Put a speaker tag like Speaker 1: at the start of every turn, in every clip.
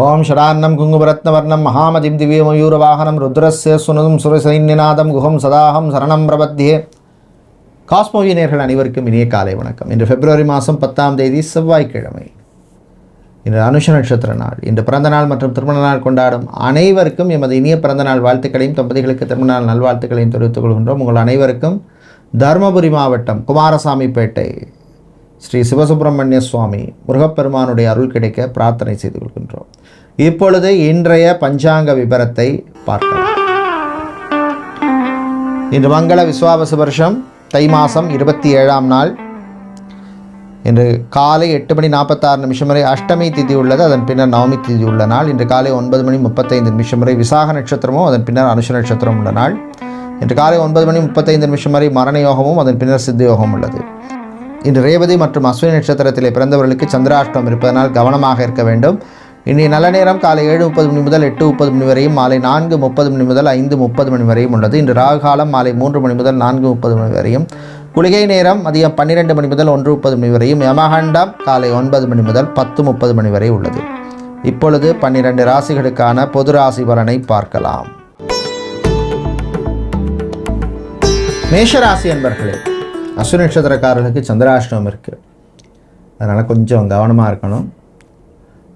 Speaker 1: ஓம் ஷடான்னம் குங்குமரத்னவர்ணம் மகாமதிம் திவ்யமயூரவாகனம் ருத்ரஸ்ய சுனதும் சுரசைன்யநாதம் குஹம் சதாகம் சரணம் பிரபத்தியே. காஸ்மோவியனர்கள் அனைவருக்கும் இனிய காலை வணக்கம். இன்று பிப்ரவரி மாதம் பத்தாம் தேதி செவ்வாய்க்கிழமை. இன்று அனுஷ நட்சத்திர நாள். இன்று பிறந்த நாள் மற்றும் திருமண நாள் கொண்டாடும் அனைவருக்கும் எமது இனிய பிறந்த நாள் வாழ்த்துக்களையும் தம்பதிகளுக்கு திருமண நாள் நல்வாழ்த்துக்களையும் தெரிவித்துக் கொள்கின்றோம். உங்கள் அனைவருக்கும் தருமபுரி மாவட்டம் குமாரசாமிப்பேட்டை ஸ்ரீ சிவசுப்பிரமணிய சுவாமி முருகப்பெருமானுடைய அருள் கிடைக்க பிரார்த்தனை செய்து கொள்கின்றோம். இப்பொழுது இன்றைய பஞ்சாங்க விபரத்தை பார்க்கலாம். இன்று மங்கள விஸ்வாபச வருஷம் தை மாதம் இருபத்தி ஏழாம் நாள். இன்று காலை எட்டு மணி நாற்பத்தாறு நிமிஷம் வரை அஷ்டமி திதி உள்ளது அதன் பின்னர் நவமி திதி உள்ள நாள். இன்று காலை ஒன்பது மணி முப்பத்தைந்து நிமிஷம் வரை விசாக நட்சத்திரமும் அதன் பின்னர் அனுஷ நட்சத்திரம் உள்ள நாள். இன்று காலை ஒன்பது மணி முப்பத்தைந்து நிமிஷம் வரை மரண யோகமும் அதன் பின்னர் சித்த யோகம் உள்ளது. இன்று ரேவதி மற்றும் அஸ்வினி நட்சத்திரத்திலே பிறந்தவர்களுக்கு சந்திராஷ்டம் இருப்பதனால் கவனமாக இருக்க வேண்டும். இன்றைய நல்ல நேரம் காலை ஏழு முப்பது மணி முதல் எட்டு முப்பது மணி வரையும் மாலை நான்கு முப்பது மணி முதல் ஐந்து முப்பது மணி வரையும் உள்ளது. இன்று ராகு காலம் மாலை மூன்று மணி முதல் நான்கு முப்பது மணி வரையும். குளிகை நேரம் மதியம் பன்னிரெண்டு மணி முதல் ஒன்று முப்பது மணி வரையும். யமகண்டம் காலை ஒன்பது மணி முதல் பத்து முப்பது மணி வரை உள்ளது. இப்பொழுது பன்னிரண்டு ராசிகளுக்கான பொது ராசி பலனை பார்க்கலாம். மேஷராசி என்பர்களே அஸ்வினி நட்சத்திரக்காரர்களுக்கு சந்திராஷ்டமம் இருக்குது அதனால் கொஞ்சம் கவனமாக இருக்கணும்.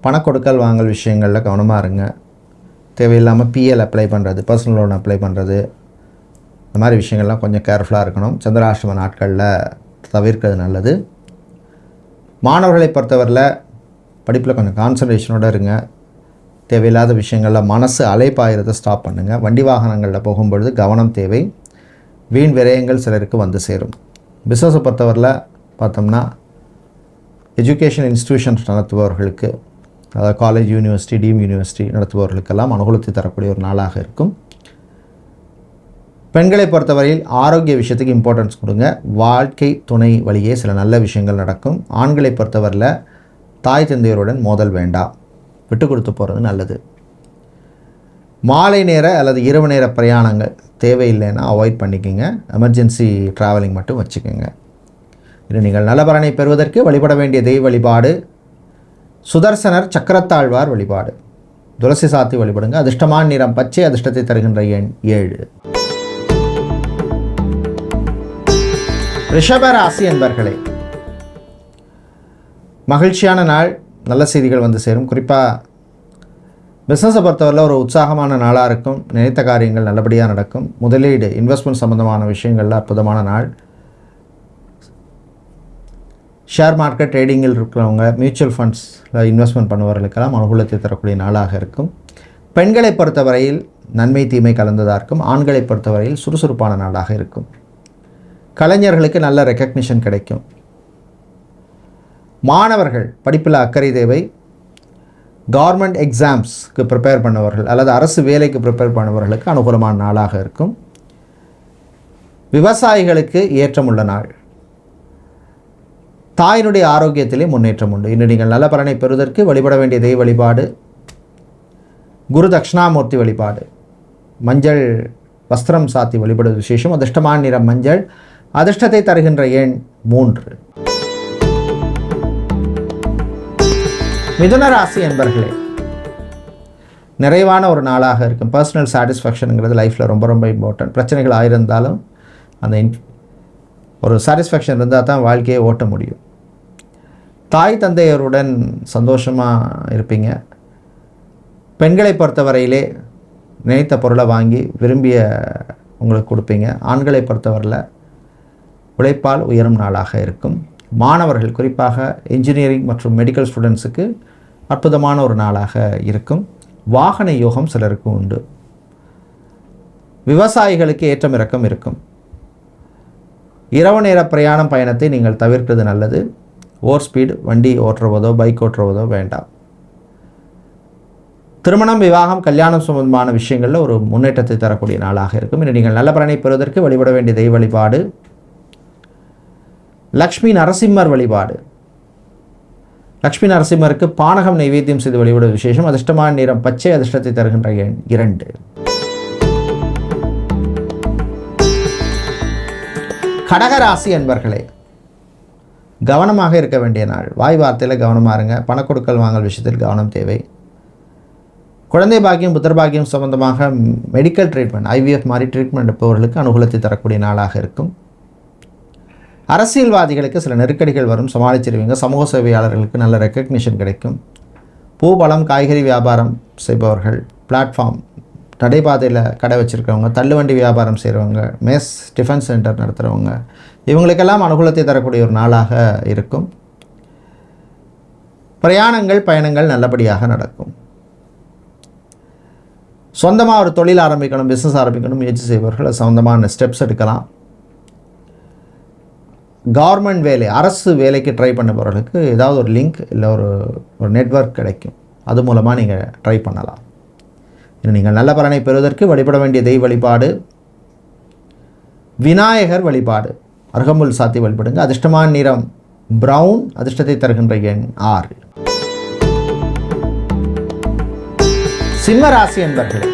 Speaker 1: பண கொடுக்கல் வாங்கல் விஷயங்களில் கவனமாக இருங்க. தேவையில்லாமல் பிஎல் அப்ளை பண்ணுறது பர்சனல் லோன் அப்ளை பண்ணுறது இந்த மாதிரி விஷயங்கள்லாம் கொஞ்சம் கேர்ஃபுல்லாக இருக்கணும். சந்திராஷ்டம நாட்களில் தவிர்க்கிறது நல்லது. மாணவர்களை பொறுத்தவரையில் படிப்பில் கொஞ்சம் கான்சன்ட்ரேஷனோடு இருங்க. தேவையில்லாத விஷயங்களில் மனசு அலைப்பாயிரத்தை ஸ்டாப் பண்ணுங்கள் வண்டி வாகனங்களில் போகும்பொழுது கவனம் தேவை. வீண் விரயங்கள் சிலருக்கு வந்து சேரும். பிஸ்னஸை பொறுத்தவரையில் பார்த்தோம்னா எஜுகேஷன் இன்ஸ்டியூஷன்ஸ் நடத்துபவர்களுக்கு அதாவது காலேஜ் யூனிவர்சிட்டி டீம் யூனிவர்சிட்டி நடத்துபவர்களுக்கெல்லாம் அனுகூலத்தை தரக்கூடிய ஒரு நாளாக இருக்கும். பெண்களை பொறுத்தவரையில் ஆரோக்கிய விஷயத்துக்கு இம்பார்ட்டன்ஸ் கொடுங்க. வாழ்க்கை துணை வழியே சில நல்ல விஷயங்கள் நடக்கும். ஆண்களை பொறுத்தவரையில் தாய் தந்தையருடன் மோதல் வேண்டாம். விட்டு கொடுத்து போகிறது நல்லது. மாலை நேர அல்லது இரவு நேர பிரயாணங்கள் தேவையில்லைன்னா அவாய்ட் பண்ணிக்கோங்க. எமர்ஜென்சி ட்ராவலிங் மட்டும் வச்சுக்கோங்க. இது நீங்கள் நலபலனை பெறுவதற்கு வழிபட வேண்டிய தெய்வ வழிபாடு சுதர்சனர் சக்கரத்தாழ்வார் வழிபாடு. துளசி சாத்தி வழிபடுங்க. அதிர்ஷ்டமான நிறம் பச்சை அதிர்ஷ்டத்தை தருகின்ற எண் ஏழு. ரிஷபராசி என்பர்களே மகிழ்ச்சியான நாள் நல்ல செய்திகள் வந்து சேரும். குறிப்பாக பிஸ்னஸை பொறுத்தவரையில் ஒரு உற்சாகமான நாளாக இருக்கும். நினைத்த காரியங்கள் நல்லபடியாக நடக்கும். முதலீடு இன்வெஸ்ட்மெண்ட் சம்மந்தமான விஷயங்களில் அற்புதமான நாள். ஷேர் மார்க்கெட் ட்ரேடிங்கில் இருக்கிறவங்க மியூச்சுவல் ஃபண்ட்ஸில் இன்வெஸ்ட்மெண்ட் பண்ணுவவர்களுக்கெல்லாம் அனுகூலத்தை தரக்கூடிய நாளாக இருக்கும். பெண்களை பொறுத்தவரையில் நன்மை தீமை கலந்ததாக இருக்கும். ஆண்களை பொறுத்தவரையில் சுறுசுறுப்பான நாளாக இருக்கும். கலைஞர்களுக்கு நல்ல ரெக்கக்னிஷன் கிடைக்கும். மாணவர்கள் படிப்பில் அக்கறை தேவை. கவர்மெண்ட் எக்ஸாம்ஸ்க்கு ப்ரிப்பேர் பண்ணவர்கள் அல்லது அரசு வேலைக்கு ப்ரிப்பேர் பண்ணவர்களுக்கு அனுகூலமான நாளாக இருக்கும். விவசாயிகளுக்கு ஏற்றமுள்ள நாள். தாயினுடைய ஆரோக்கியத்திலே முன்னேற்றம் உண்டு. இன்று நீங்கள் நல்ல பலனை பெறுவதற்கு வழிபட வேண்டிய தெய்வ வழிபாடு குரு தட்சிணாமூர்த்தி வழிபாடு மஞ்சள் வஸ்திரம் சாத்தி வழிபடுவது விசேஷம் அதிர்ஷ்டமான நிறம் மஞ்சள் அதிர்ஷ்டத்தை தருகின்ற எண் மூன்று. மிதுன ராசி என்பர்களே நிறைவான ஒரு நாளாக இருக்கும். பர்சனல் சாட்டிஸ்ஃபேக்ஷனுங்கிறது லைஃப்பில் ரொம்ப ரொம்ப இம்பார்ட்டன்ட் பிரச்சனைகள் ஆயிருந்தாலும் அந்த இன் ஒரு சாட்டிஸ்ஃபேக்ஷன் இருந்தால் தான் வாழ்க்கையை ஓட்ட முடியும். தாய் தந்தையருடன் சந்தோஷமாக இருப்பீங்க. பெண்களை பொறுத்தவரையிலே நினைத்த பொருளை வாங்கி விரும்பிய உங்களுக்கு கொடுப்பீங்க. ஆண்களை பொறுத்தவரையில் உழைப்பால் உயரும் நாளாக இருக்கும். மாணவர்கள் குறிப்பாக இன்ஜினியரிங் மற்றும் மெடிக்கல் ஸ்டூடெண்ட்ஸுக்கு அற்புதமான ஒரு நாளாக இருக்கும். வாகன யோகம் சிலருக்கு உண்டு. விவசாயிகளுக்கு ஏற்றம் இறக்கம் இருக்கும். இரவு நேர பிரயாணம் பயணத்தை நீங்கள் தவிர்க்கிறது நல்லது. ஓவர் ஸ்பீடு வண்டி ஓட்டுறவதோ பைக் ஓட்டுறவதோ வேண்டாம். திருமணம் விவாகம் கல்யாணம் சம்பந்தமான விஷயங்களில் ஒரு முன்னேற்றத்தை தரக்கூடிய நாளாக இருக்கும். இன்று நீங்கள் நல்ல பலனை பெறுவதற்கு வழிபட வேண்டிய தெய்வ வழிபாடு. லக்ஷ்மி நரசிம்மர் வழிபாடு. லக்ஷ்மி நரசிம்மருக்கு பானகம் நைவேத்தியம் செய்து வழிபடுவது விசேஷம். அதிர்ஷ்டமான நிறம் பச்சை அதிர்ஷ்டத்தை தருகின்ற எண் இரண்டு. கடகராசி என்பர்களே கவனமாக இருக்க வேண்டிய நாள். வாய் வார்த்தையில் கவனமாக இருங்க. பணக்கொடுக்கல் வாங்கல் விஷயத்தில் கவனம் தேவை. குழந்தை பாக்கியம் புத்தர் பாக்கியம் சம்பந்தமாக மெடிக்கல் ட்ரீட்மெண்ட் ஐவிஎஃப் மாதிரி ட்ரீட்மெண்ட் எடுப்பவர்களுக்கு அனுகூலத்தை தரக்கூடிய நாளாக இருக்கும். அரசியல்வாதிகளுக்கு சில நெருக்கடிகள் வரும். சமாளிச்சிருவீங்க. சமூக சேவையாளர்களுக்கு நல்ல ரெக்கக்னிஷன் கிடைக்கும். பூ பழம் காய்கறி வியாபாரம் செய்பவர்கள் பிளாட்ஃபார்ம் நடைபாதையில் கடை வச்சுருக்கவங்க தள்ளுவண்டி வியாபாரம் செய்கிறவங்க மெஸ் டிஃபன் சென்டர் நடத்துகிறவங்க இவங்களுக்கெல்லாம் அனுகூலத்தை தரக்கூடிய ஒரு நாளாக இருக்கும். பிரயாணங்கள் பயணங்கள் நல்லபடியாக நடக்கும். சொந்தமாக ஒரு தொழில் ஆரம்பிக்கணும் பிஸ்னஸ் ஆரம்பிக்கணும் முயற்சி செய்பவர்கள் சொந்தமான ஸ்டெப்ஸ் எடுக்கலாம். கவர்மெண்ட் வேலை அரசு வேலைக்கு ட்ரை பண்ணுபவர்களுக்கு ஏதாவது ஒரு லிங்க் இல்லை ஒரு ஒரு நெட்வொர்க் கிடைக்கும். அது மூலமாக நீங்கள் ட்ரை பண்ணலாம். இன்னும் நீங்கள் நல்ல பலனை பெறுவதற்கு வழிபட வேண்டிய தெய்வ வழிபாடு. விநாயகர் வழிபாடு. அருகம்புல் சாத்தி வழிபடுங்க. அதிர்ஷ்டமான நிறம் ப்ரௌன் அதிர்ஷ்டத்தை தருகின்ற எண் ஆறு. சிம்ம ராசி என்பர்களே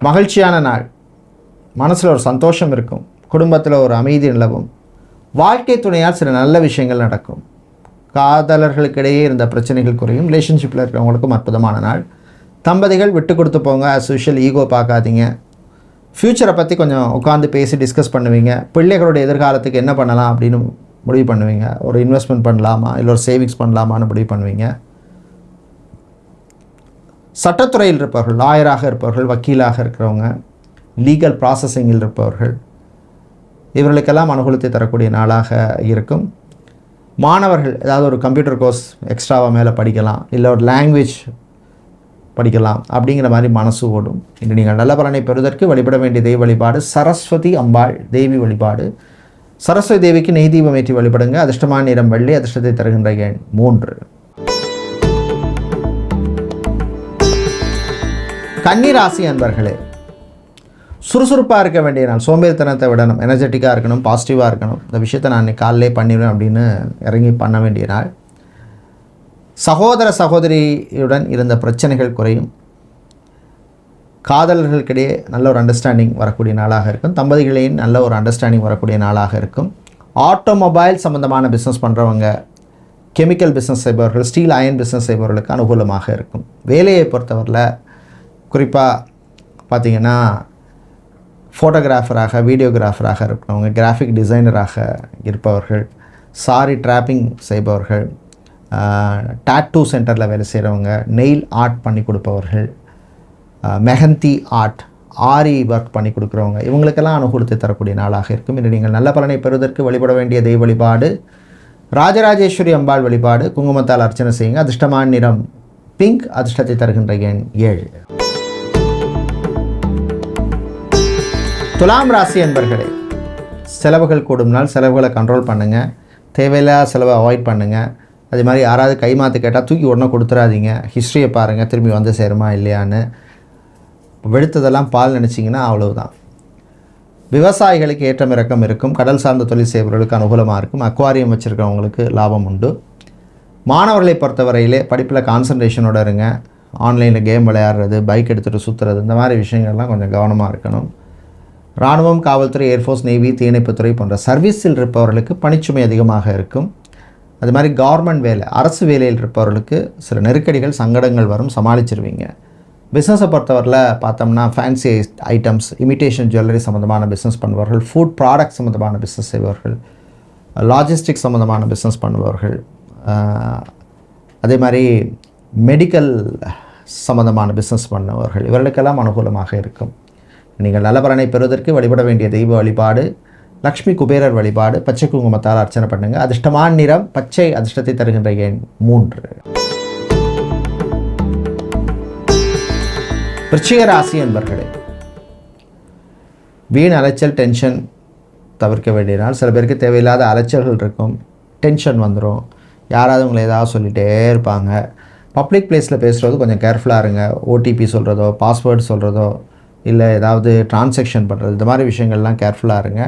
Speaker 1: மகிழ்ச்சியான நாள். மனசில் ஒரு சந்தோஷம் இருக்கும். குடும்பத்தில் ஒரு அமைதி நிலவும். வாழ்க்கை துணையால் சில நல்ல விஷயங்கள் நடக்கும். காதலர்களுக்கிடையே இருந்த பிரச்சனைகள் குறையும். ரிலேஷன்ஷிப்பில் இருக்கிறவங்களுக்கும் அற்புதமான நாள். தம்பதிகள் விட்டு கொடுத்து போங்க. அஸ் யூஷுவல் ஈகோ பார்க்காதீங்க. ஃப்யூச்சரை பற்றி கொஞ்சம் உட்காந்து பேசி டிஸ்கஸ் பண்ணுவீங்க. பிள்ளைகளுடைய எதிர்காலத்துக்கு என்ன பண்ணலாம் அப்படின்னு முடிவு பண்ணுவீங்க. ஒரு இன்வெஸ்ட்மெண்ட் பண்ணலாமா? இல்லை ஒரு சேவிங்ஸ் பண்ணலாமான்னு முடிவு பண்ணுவீங்க. சட்டத்துறையில் இருப்பவர்கள் லாயராக இருப்பவர்கள் வக்கீலாக இருக்கிறவங்க லீகல் ப்ராசஸிங்கில் இருப்பவர்கள் இவர்களுக்கெல்லாம் அனுகூலத்தை தரக்கூடிய நாளாக இருக்கும். மாணவர்கள் ஏதாவது ஒரு கம்ப்யூட்டர் கோர்ஸ் எக்ஸ்ட்ராவாக மேலே படிக்கலாம் இல்லை ஒரு லாங்குவேஜ் படிக்கலாம் அப்படிங்கிற மாதிரி மனசு ஓடும். இன்று நீங்கள் நல்ல பலனை பெறுவதற்கு வழிபட வேண்டிய தெய்வ வழிபாடு சரஸ்வதி அம்பாள் தேவி வழிபாடு. சரஸ்வதி தேவிக்கு நெய் தீபம் ஏற்றி வழிபடுங்க. அதிர்ஷ்டமான நிறம் வெள்ளி அதிர்ஷ்டத்தை தருகின்ற எண் மூன்று. கன்னிராசி அன்பர்களே சுறுசுறுப்பாக இருக்க வேண்டிய நாள். சோம்பேறித்தனத்தை விடணும் எனர்ஜெட்டிக்காக இருக்கணும் பாசிட்டிவாக இருக்கணும். இந்த விஷயத்தை நான் இன்னைக்கு காலையிலே பண்ணிடுவேன் அப்படின்னு இறங்கி பண்ண வேண்டிய நாள். சகோதர சகோதரியுடன் இருந்த பிரச்சனைகள் குறையும். காதலர்களுக்கிடையே நல்ல ஒரு அண்டர்ஸ்டாண்டிங் வரக்கூடிய நாளாக இருக்கும். தம்பதிகளையும் நல்ல ஒரு அண்டர்ஸ்டாண்டிங் வரக்கூடிய நாளாக இருக்கும். ஆட்டோமொபைல் சம்மந்தமான பிஸ்னஸ் பண்ணுறவங்க கெமிக்கல் பிஸ்னஸ் செய்பவர்கள் ஸ்டீல் அயன் பிஸ்னஸ் செய்பவர்களுக்கு அனுகூலமாக இருக்கும். வேலையை பொறுத்தவரையில் குறிப்பாக பார்த்திங்கன்னா ஃபோட்டோகிராஃபராக வீடியோகிராஃபராக இருக்கிறவங்க கிராஃபிக் டிசைனராக இருப்பவர்கள் சாரி ட்ராப்பிங் செய்பவர்கள் டாட்டூ சென்டரில் வேலை செய்கிறவங்க நெயில் ஆர்ட் பண்ணி கொடுப்பவர்கள் மெஹந்தி ஆர்ட் ஆரி ஒர்க் பண்ணி கொடுக்குறவங்க இவங்களுக்கெல்லாம் அனுகூலத்தை தரக்கூடிய நாளாக இருக்கும். இன்று நீங்கள் நல்ல பலனை பெறுவதற்கு வழிபட வேண்டிய தெய்வ வழிபாடு ராஜராஜேஸ்வரி அம்பாள் வழிபாடு குங்குமத்தால் அர்ச்சனை செய்யுங்க. அதிர்ஷ்டமான நிறம் பிங்க் அதிர்ஷ்டத்தை தருகின்ற எண் ஏழு. துலாம் ராசி என்பர்களே செலவுகள் கூடும் நாள் செலவுகளை கண்ட்ரோல் பண்ணுங்கள் தேவையில்லாத செலவை அவாய்ட் பண்ணுங்கள் அதே மாதிரி யாராவது கை மாற்று கேட்டால் தூக்கி உடனே கொடுத்துடாதீங்க ஹிஸ்ட்ரியை பாருங்கள் திரும்பி வந்து சேருமா இல்லையான்னு. வெளுத்ததெல்லாம் பால் நினச்சிங்கன்னா அவ்வளவுதான். விவசாயிகளுக்கு ஏற்றம் இறக்கம் இருக்கும். கடல் சார்ந்த தொழில் செய்பவர்களுக்கு அனுகூலமாக இருக்கும். அக்வாரியம் வச்சுருக்கிறவங்களுக்கு லாபம் உண்டு. மாணவர்களை பொறுத்தவரையிலே படிப்பில் கான்சன்ட்ரேஷனோட இருங்க. ஆன்லைனில் கேம் விளையாடுறது பைக் எடுத்துகிட்டு சுற்றுறது இந்த மாதிரி விஷயங்கள்லாம் கொஞ்சம் கவனமாக இருக்கணும். இராணுவம் காவல்துறை ஏர்ஃபோர்ஸ் நேவி தீயணைப்புத்துறை போன்ற சர்வீஸில் இருப்பவர்களுக்கு பணிச்சுமை அதிகமாக இருக்கும். அது மாதிரி கவர்மெண்ட் வேலை அரசு வேலையில் இருப்பவர்களுக்கு சில நெருக்கடிகள் சங்கடங்கள் வரும் சமாளிச்சிருவீங்க. பிஸ்னஸை பொறுத்தவரையில் பார்த்தோம்னா ஃபேன்சி ஐட்டம்ஸ் இமிட்டேஷன் ஜுவல்லரி சம்மந்தமான பிஸ்னஸ் பண்ணுபவர்கள் ஃபுட் ப்ராடக்ட் சம்மந்தமான பிஸ்னஸ் செய்பவர்கள் லாஜிஸ்டிக் சம்மந்தமான பிஸ்னஸ் பண்ணுபவர்கள் அதே மாதிரி மெடிக்கல் சம்மந்தமான பிஸ்னஸ் பண்ணுபவர்கள் இவர்களுக்கெல்லாம் அனுகூலமாக இருக்கும். நீங்கள் நல்ல பலனை பெறுவதற்கு வழிபட வேண்டிய தெய்வ வழிபாடு லக்ஷ்மி குபேரர் வழிபாடு பச்சை குங்குமத்தால் அர்ச்சனை பண்ணுங்க. அதிர்ஷ்டமான நிறம் பச்சை அதிர்ஷ்டத்தை தருகின்ற எண் மூன்று. விருச்சிக ராசி என்பர்களே வீண் அலைச்சல் டென்ஷன் தவிர்க்க வேண்டியனால் சில பேருக்கு தேவையில்லாத அலைச்சல்கள் இருக்கும். டென்ஷன் வந்துடும் யாராவது உங்களை ஏதாவது சொல்லிகிட்டே இருப்பாங்க. பப்ளிக் பிளேஸில் பேசுகிறது கொஞ்சம் கேர்ஃபுல்லாக இருங்க. ஓடிபி சொல்கிறதோ பாஸ்வேர்டு சொல்கிறதோ இல்லை ஏதாவது டிரான்சாக்ஷன் பண்ணுறது இந்த மாதிரி விஷயங்கள்லாம் கேர்ஃபுல்லாக இருங்க.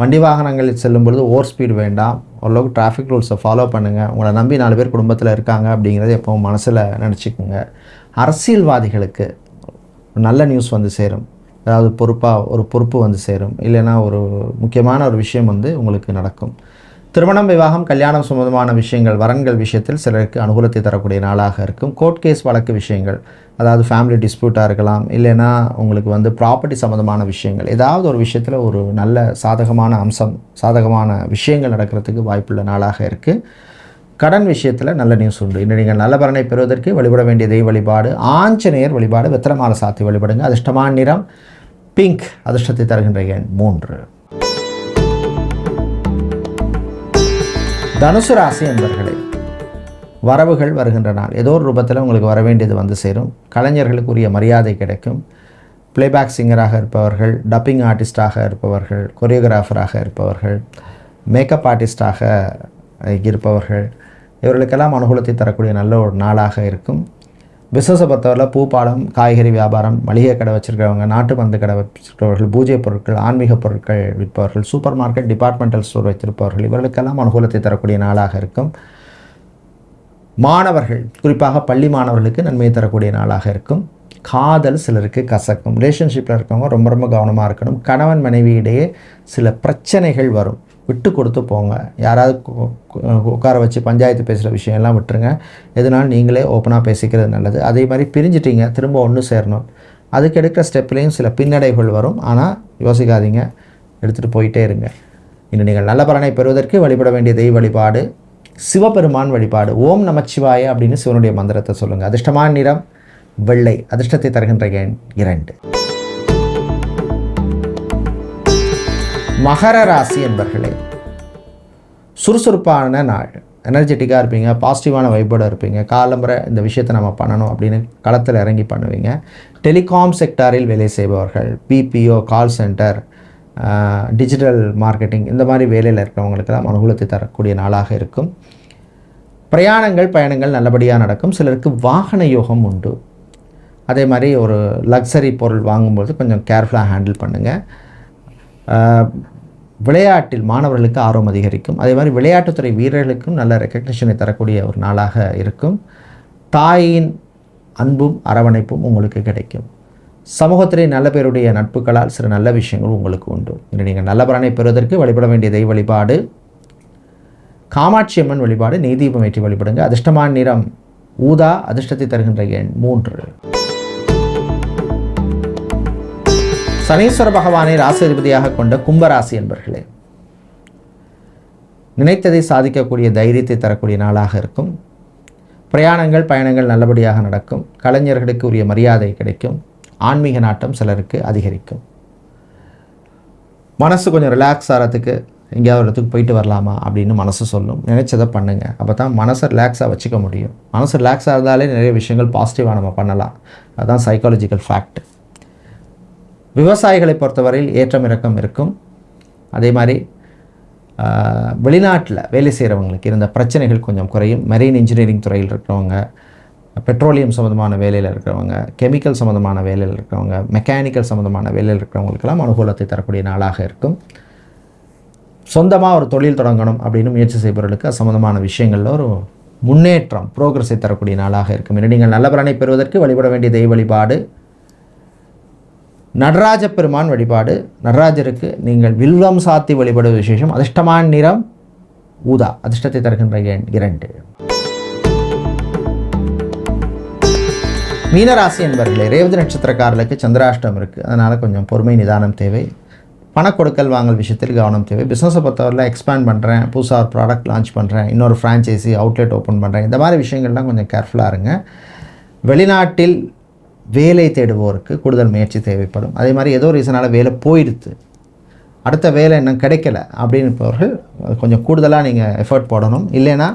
Speaker 1: வண்டி வாகனங்களில் செல்லும் பொழுது ஓவர் ஸ்பீடு வேண்டாம். ஓரளவுக்கு டிராஃபிக் ரூல்ஸை ஃபாலோ பண்ணுங்கள் உங்களை நம்பி நாலு பேர் குடும்பத்தில் இருக்காங்க அப்படிங்கிறது எப்போவும் மனசில் நினச்சிக்கோங்க. அரசியல்வாதிகளுக்கு ஒரு நல்ல நியூஸ் வந்து சேரும். அதாவது பொறுப்பாக ஒரு பொறுப்பு வந்து சேரும். இல்லைன்னா ஒரு முக்கியமான ஒரு விஷயம் வந்து உங்களுக்கு நடக்கும். திருமணம் விவாகம் கல்யாணம் சம்பந்தமான விஷயங்கள் வரன்கள் விஷயத்தில் சிலருக்கு அனுகூலத்தை தரக்கூடிய நாளாக இருக்கும். கோர்ட் கேஸ் வழக்கு விஷயங்கள் அதாவது ஃபேமிலி டிஸ்பியூட்டாக இருக்கலாம் இல்லைன்னா உங்களுக்கு வந்து ப்ராப்பர்ட்டி சம்மந்தமான விஷயங்கள் ஏதாவது ஒரு விஷயத்தில் ஒரு நல்ல சாதகமான அம்சம் சாதகமான விஷயங்கள் நடக்கிறதுக்கு வாய்ப்புள்ள நாளாக இருக்குது கடன் விஷயத்தில் நல்ல நியூஸ் உண்டு. இன்று நீங்கள் நல்ல பலனை பெறுவதற்கு வழிபட வேண்டிய தெய்வ வழிபாடு ஆஞ்சநேயர் வழிபாடு வெத்திரமால சாத்தி வழிபடுங்க. அதிர்ஷ்டமான நிறம் பிங்க் அதிர்ஷ்டத்தை தருகின்ற எண் மூன்று. தனுசு ராசி என்பர்களே வரவுகள் வருகின்ற நாள் ஏதோ ஒரு ரூபத்தில் உங்களுக்கு வர வேண்டியது வந்து சேரும். கலைஞர்களுக்குரிய மரியாதை கிடைக்கும். பிளேபேக் சிங்கராக இருப்பவர்கள் டப்பிங் ஆர்டிஸ்டாக இருப்பவர்கள் கொரியோகிராஃபராக இருப்பவர்கள் மேக்கப் ஆர்டிஸ்டாக இருப்பவர்கள். இவர்களுக்கெல்லாம் அனுகூலத்தை தரக்கூடிய நல்ல ஒரு நாளாக இருக்கும். பிஸ்னஸை பொறுத்தவரையில் பூப்பாலம் காய்கறி வியாபாரம் மளிகை கடை வச்சுருக்கிறவங்க நாட்டு மருந்து கடை வச்சுருக்கிறவர்கள் பூஜை பொருட்கள் ஆன்மீக பொருட்கள் விற்பவர்கள் சூப்பர் மார்க்கெட் டிபார்ட்மெண்டல் ஸ்டோர் வைத்திருப்பவர்கள் இவர்களுக்கெல்லாம் அனுகூலத்தை தரக்கூடிய நாளாக இருக்கும். மாணவர்கள் குறிப்பாக பள்ளி மாணவர்களுக்கு நன்மையை தரக்கூடிய நாளாக இருக்கும். காதல் சிலருக்கு கசக்கும். ரிலேஷன்ஷிப்பில் இருக்கவங்க ரொம்ப ரொம்ப கவனமாக இருக்கணும். கணவன் மனைவியிடையே சில பிரச்சனைகள் வரும். விட்டு கொடுத்து போங்க. யாராவது கு- உட்கார வச்சு பஞ்சாயத்து பேசுகிற விஷயம்லாம் விட்டுருங்க. எதனாலும் நீங்களே ஓப்பனாக பேசிக்கிறது நல்லது. அதே மாதிரி பிரிஞ்சிட்டிங்க திரும்ப ஒன்று சேரணும். அதுக்கு எடுக்கிற ஸ்டெப்லேயும் சில பின்னடைவுகள் வரும். ஆனால் யோசிக்காதீங்க. எடுத்துகிட்டு போயிட்டே இருங்க. இன்று நீங்கள் நல்ல பலனை பெறுவதற்கு வழிபட வேண்டிய தெய்வ வழிபாடு சிவபெருமான் வழிபாடு ஓம் நமச்சிவாய அப்படின்னு சிவனுடைய மந்திரத்தை சொல்லுங்கள் அதிர்ஷ்டமான நிறம் வெள்ளை. அதிர்ஷ்டத்தை தருகின்ற எண் இரண்டு. மகர ராசி என்பர்களே சுறுசுறுப்பான நாள். எனர்ஜெட்டிக்காக இருப்பீங்க பாசிட்டிவான வைப்போடு இருப்பீங்க. காலம்புரை இந்த விஷயத்தை நம்ம பண்ணணும் அப்படின்னு களத்தில் இறங்கி பண்ணுவீங்க. டெலிகாம் செக்டாரில் வேலை செய்பவர்கள் BPO call centre digital marketing இந்த மாதிரி வேலையில் இருக்கிறவங்களுக்கெல்லாம் அனுகூலத்தை தரக்கூடிய நாளாக இருக்கும். பிரயாணங்கள் பயணங்கள் நல்லபடியாக நடக்கும். சிலருக்கு வாகன யோகம் உண்டு. அதே மாதிரி ஒரு லக்ஸரி பொருள் வாங்கும்போது கொஞ்சம் கேர்ஃபுல்லாக ஹேண்டில் பண்ணுங்கள் விளையாட்டில் மாணவர்களுக்கு ஆர்வம் அதிகரிக்கும். அதே மாதிரி விளையாட்டுத்துறை வீரர்களுக்கும் நல்ல ரெக்கக்னிஷனை தரக்கூடிய ஒரு நாளாக இருக்கும். தாயின் அன்பும் அரவணைப்பும் உங்களுக்கு கிடைக்கும். சமூகத்திலே நல்ல பேருடைய நட்புகளால் சில நல்ல விஷயங்கள் உங்களுக்கு உண்டு. இன்று நீங்கள் நல்ல பலனை பெறுவதற்கு வழிபட வேண்டிய தெய்வ வழிபாடு காமாட்சி அம்மன் வழிபாடு நெய்தீபம் ஏற்றி வழிபடுங்க. அதிர்ஷ்டமான நிறம் ஊதா அதிர்ஷ்டத்தை தருகின்ற எண் மூன்று. சனீஸ்வர பகவானை ராசிபதியாக கொண்ட கும்பராசி என்பர்களே நினைத்ததை சாதிக்கக்கூடிய தைரியத்தை தரக்கூடிய நாளாக இருக்கும். பிரயாணங்கள் பயணங்கள் நல்லபடியாக நடக்கும். கலைஞர்களுக்கு உரிய மரியாதை கிடைக்கும். ஆன்மீக நாட்டம் சிலருக்கு அதிகரிக்கும். மனசு கொஞ்சம் ரிலாக்ஸ் ஆகிறதுக்கு எங்கேயாவது ஒரு இடத்துக்கு போயிட்டு வரலாமா அப்படின்னு மனசு சொல்லும். நினைச்சதை பண்ணுங்கள் அப்போ தான் மனசை ரிலாக்ஸாக வச்சுக்க முடியும். மனசு ரிலாக்ஸாக இருந்தாலே நிறைய விஷயங்கள் பாசிட்டிவாக நம்ம பண்ணலாம். அதுதான் சைக்காலஜிக்கல் ஃபேக்ட் விவசாயிகளை பொறுத்தவரையில் ஏற்றம் இறக்கம் இருக்கும். அதே மாதிரி வெளிநாட்டில் வேலை செய்கிறவங்களுக்கு இருந்த பிரச்சனைகள் கொஞ்சம் குறையும். மெரெயின் இன்ஜினியரிங் துறையில் இருக்கிறவங்க பெட்ரோலியம் சம்மந்தமான வேலையில் இருக்கிறவங்க கெமிக்கல் சம்மந்தமான வேலையில் இருக்கிறவங்க மெக்கானிக்கல் சம்மந்தமான வேலையில் இருக்கிறவங்களுக்கெல்லாம் அனுகூலத்தை தரக்கூடிய நாளாக இருக்கும். சொந்தமாக ஒரு தொழில் தொடங்கணும் அப்படின்னு முயற்சி செய்பவர்களுக்கு சம்மந்தமான விஷயங்களில் ஒரு முன்னேற்றம் ப்ரோக்ரஸை தரக்கூடிய நாளாக இருக்கும். இனி நீங்கள் நல்ல பலனை பெறுவதற்கு வழிபட வேண்டிய தெய்வ வழிபாடு நடராஜ பெருமான் வழிபாடு. நடராஜருக்கு நீங்கள் வில்வம் சாத்தி வழிபடுவது விசேஷம். அதிர்ஷ்டமான நிறம் ஊதா. அதிர்ஷ்டத்தை தருகின்ற எண் இரண்டு. மீனராசி என்பர்களே ரேவதி நட்சத்திரக்காரர்களுக்கு சந்திராஷ்டம் இருக்குது அதனால் கொஞ்சம் பொறுமை நிதானம் தேவை. பண கொடுக்கல் வாங்கல் விஷயத்தில் கவனம் தேவை. பிஸ்னஸை பொறுத்தவரையில் எக்ஸ்பேண்ட் பண்ணுறேன் புதுசாக ஒரு ப்ராடக்ட் லான்ச் பண்ணுறேன் இன்னொரு ஃப்ரான்ச்சைசி அவுட்லெட் ஓப்பன் பண்ணுறேன் இந்த மாதிரி விஷயங்கள்லாம் கொஞ்சம் கேர்ஃபுல்லாக இருங்க. வெளிநாட்டில் வேலை தேடுவோருக்கு கூடுதல் முயற்சி தேவைப்படும். அதே மாதிரி ஏதோ ரீசனால் வேலை போயிடுது அடுத்த வேலை இன்னும் கிடைக்கல அப்படின்னு இருப்பவர்கள் கொஞ்சம் கூடுதலாக நீங்கள் எஃபர்ட் போடணும். இல்லைன்னா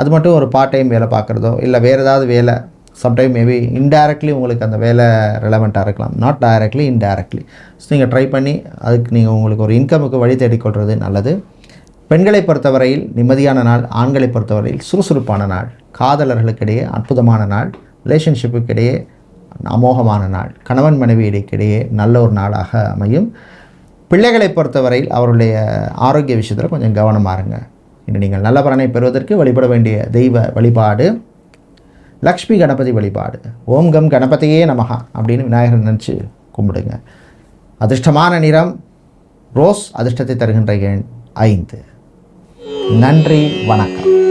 Speaker 1: அது மட்டும் ஒரு பார்ட் டைம் வேலை பார்க்குறதோ இல்லை வேறு ஏதாவது வேலை சம்டைம் மேபி இன்டைரக்ட்லி உங்களுக்கு அந்த வேலை ரெலவெண்ட்டாக இருக்கலாம். நாட் டைரக்ட்லி இன்டைரக்ட்லி ஸோ நீங்கள் ட்ரை பண்ணி அதுக்கு நீங்கள் உங்களுக்கு ஒரு இன்கமுக்கு வழி தேடிக்கொள்வது நல்லது. பெண்களை பொறுத்தவரையில் நிம்மதியான நாள் ஆண்களை பொறுத்தவரையில் சுறுசுறுப்பான நாள் காதலர்களுக்கிடையே அற்புதமான நாள் ரிலேஷன்ஷிப்புக்கு இடையே அமோகமான நாள். கணவன் மனைவியிடைக்கிடையே நல்ல ஒரு நாளாக அமையும். பிள்ளைகளை பொறுத்தவரையில் அவருடைய ஆரோக்கிய விஷயத்தில் கொஞ்சம் கவனமாக இருங்க. இன்று நீங்கள் நல்ல பலனை பெறுவதற்கு வழிபட வேண்டிய தெய்வ வழிபாடு லக்ஷ்மி கணபதி வழிபாடு ஓம் கம் கணபதியே நமகா அப்படின்னு விநாயகர் நினச்சி கும்பிடுங்க. அதிர்ஷ்டமான நிறம் ரோஸ் அதிர்ஷ்டத்தை தருகின்ற எண் ஐந்து. நன்றி வணக்கம்.